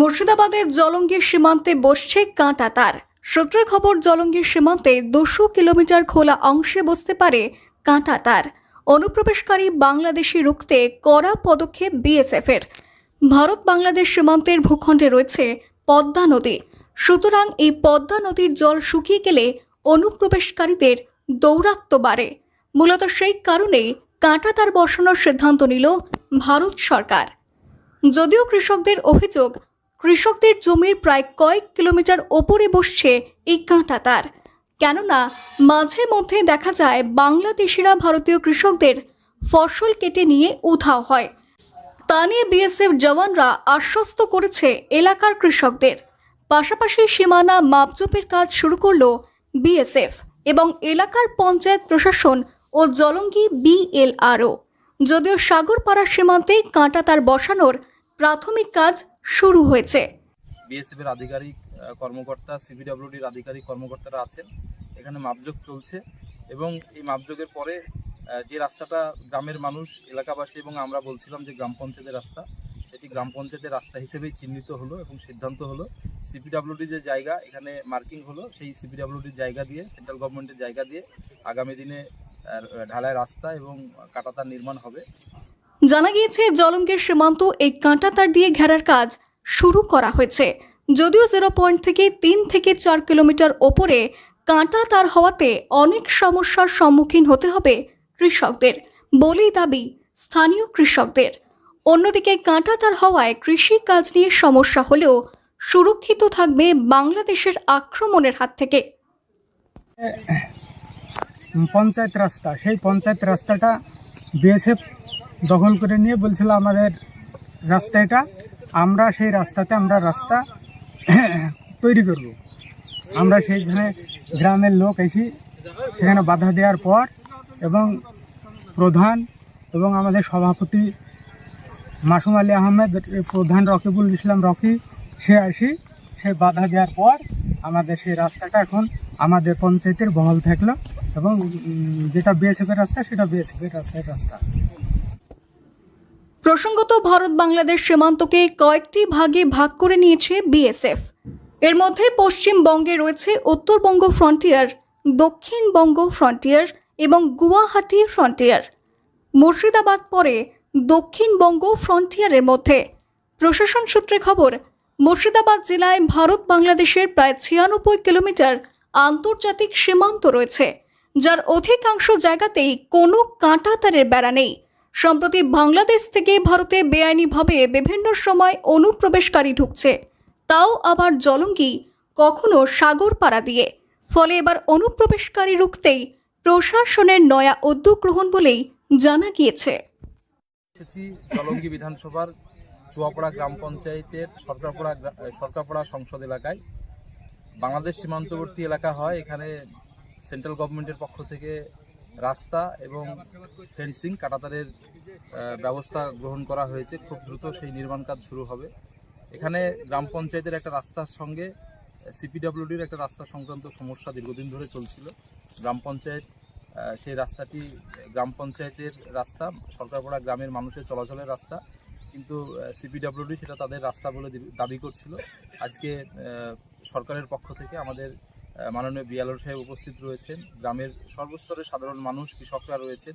মুর্শিদাবাদের জলঙ্গির সীমান্তে বসছে কাঁটা তার। সূত্রের খবর, জলঙ্গির সীমান্তে দুশো কিলোমিটার খোলা অংশে বসতে পারে কাঁটা তার। অনুপ্রবেশকারী বাংলাদেশি রুখতে কড়া পদক্ষেপ বিএসএফের। ভারত বাংলাদেশ সীমান্তের ভূখণ্ডে রয়েছে পদ্মা নদী। সুতরাং এই পদ্মা নদীর জল শুকিয়ে গেলে অনুপ্রবেশকারীদের দৌরাত্ম্য বাড়ে। মূলত সেই কারণেই কাঁটা তার বসানোর সিদ্ধান্ত নিল ভারত সরকার। যদিও কৃষকদের অভিযোগ কৃষকদের জমির প্রায় কয়েক কিলোমিটার ওপরে বসছে এই কাঁটা তার। কেননা, মাঝে মধ্যে দেখা যায় বাংলাদেশিরা ভারতীয় কৃষকদের ফসল কেটে নিয়ে উধাও হয়। তা নিয়ে বিএসএফ জওয়ানরা আশ্বস্ত করেছে এলাকার কৃষকদের। পাশাপাশি সীমানা মাপজোপের কাজ শুরু করল বিএসএফ এবং এলাকার পঞ্চায়েত প্রশাসন ও জলঙ্গি বিএলআরও। যদিও সাগরপাড়া সীমান্তে কাঁটা তার বসানোর প্রাথমিক কাজ শুরু হয়েছে। বিএসএফ এর আধিকারিক কর্মকর্তা, সিবিডব্লিউডির আধিকারিক কর্মকর্তারা আছেন। এখানে মাপযোগ চলছে এবং এই মাপযোগের পরে যে রাস্তাটা গ্রামের মানুষ, এলাকাবাসী এবং আমরা বলছিলাম যে গ্রাম পঞ্চায়েতের রাস্তা, সেটি গ্রাম পঞ্চায়েতের রাস্তা হিসেবেই চিহ্নিত হলো এবং সিদ্ধান্ত হলো সিপিডব্লিউডি যে জায়গা, এখানে মার্কিং হলো, সেই সিপিডব্লিউডির জায়গা দিয়ে, সেন্ট্রাল গভর্নমেন্টের জায়গা দিয়ে আগামী দিনে ঢালাই রাস্তা এবং কাটাতার নির্মাণ হবে। জানা গিয়েছে, জলঙ্গের সীমান্ত এই কাঁটা তার দিয়ে ঘেরার কাজ শুরু করা হয়েছে। যদিও জিরো পয়েন্ট থেকে তিন থেকে চার কিলোমিটার ওপরে কাঁটা তার হওয়াতে অনেক সমস্যার সম্মুখীন হতে হবে কৃষকদের, বলেই দাবি স্থানীয় কৃষকদের। অন্যদিকে কাঁটা তার হওয়ায় কৃষির কাজ নিয়ে সমস্যা হলেও সুরক্ষিত থাকবে বাংলাদেশের আক্রমণের হাত থেকে। পঞ্চায়েত রাস্তা, সেই পঞ্চায়েত রাস্তাটা বিএসএফ দখল করে নিয়ে বলছিল আমাদের রাস্তা এটা, আমরা সেই রাস্তাতে আমরা রাস্তা তৈরি করব। আমরা সেইখানে গ্রামের লোক এসি সেখানে বাধা দেওয়ার পর এবং প্রধান এবং আমাদের সভাপতি মাসুম আলী আহমেদ, প্রধান রকিবুল ইসলাম রকি, সে আসি সে বাধা দেওয়ার পর আমাদের সেই রাস্তাটা এখন আমাদের পঞ্চায়েতের বহল থাকল এবং যেটা বিএসএফের রাস্তা, সেটা বিএসএফের রাস্তার রাস্তা। প্রসঙ্গত, ভারত বাংলাদেশ সীমান্তকে কয়েকটি ভাগে ভাগ করে নিয়েছে বিএসএফ। এর মধ্যে পশ্চিমবঙ্গে রয়েছে উত্তরবঙ্গ ফ্রন্টিয়ার দক্ষিণবঙ্গ ফ্রন্টিয়ার এবং গুয়াহাটি ফ্রন্টিয়ার। মুর্শিদাবাদ পরে দক্ষিণবঙ্গ ফ্রন্টিয়ারের মধ্যে। প্রশাসন সূত্রে খবর, মুর্শিদাবাদ জেলায় ভারত বাংলাদেশের প্রায় ছিয়ানব্বই কিলোমিটার আন্তর্জাতিক সীমান্ত রয়েছে, যার অধিকাংশ জায়গাতেই কোনো কাঁটাতারের বেড়া নেই। সম্প্রতি বাংলাদেশ থেকে ভারতে বেআইনিভাবে বিভিন্ন সময় অনুপ্রবেশকারী ঢুকছে। তাও আবার জলঙ্গি, কখনো সাগরপাড়া দিয়ে। ফলে এবার অনুপ্রবেশকারী রুখতেই প্রশাসনের নয়া উদ্যোগ গ্রহণ বলেই জানা গিয়েছে। জলঙ্গি বিধানসভার চুয়াপাড়া গ্রাম পঞ্চায়েতের সরকারপাড়া সরকারপাড়া সংসদ এলাকায়। বাংলাদেশ সীমান্তবর্তী এলাকা হয়, এখানে সেন্ট্রাল গভর্নমেন্টের পক্ষ থেকে রাস্তা এবং ফেন্সিং, কাটাতারের ব্যবস্থা গ্রহণ করা হয়েছে। খুব দ্রুত সেই নির্মাণ কাজ শুরু হবে। এখানে গ্রাম পঞ্চায়েতের একটা রাস্তার সঙ্গে সিপিডব্লিউডির একটা রাস্তা সংক্রান্ত সমস্যা দীর্ঘদিন ধরে চলছিল। গ্রাম পঞ্চায়েত সেই রাস্তাটি গ্রাম পঞ্চায়েতের রাস্তা, সরকারপাড়া গ্রামের মানুষের চলাচলের রাস্তা। কিন্তু সিপিডব্লিউডি সেটা তাদের রাস্তা বলে দাবি করছিল। আজকে সরকারের পক্ষ থেকে আমাদের মাননীয় বিয়ালর সাহেব উপস্থিত রয়েছেন। গ্রামের সর্বস্তরের সাধারণ মানুষ, কৃষকরা রয়েছেন।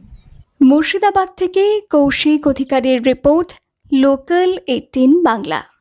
মুর্শিদাবাদ থেকে কৌশিক অধিকারীর রিপোর্ট, লোকাল এইটিন বাংলা।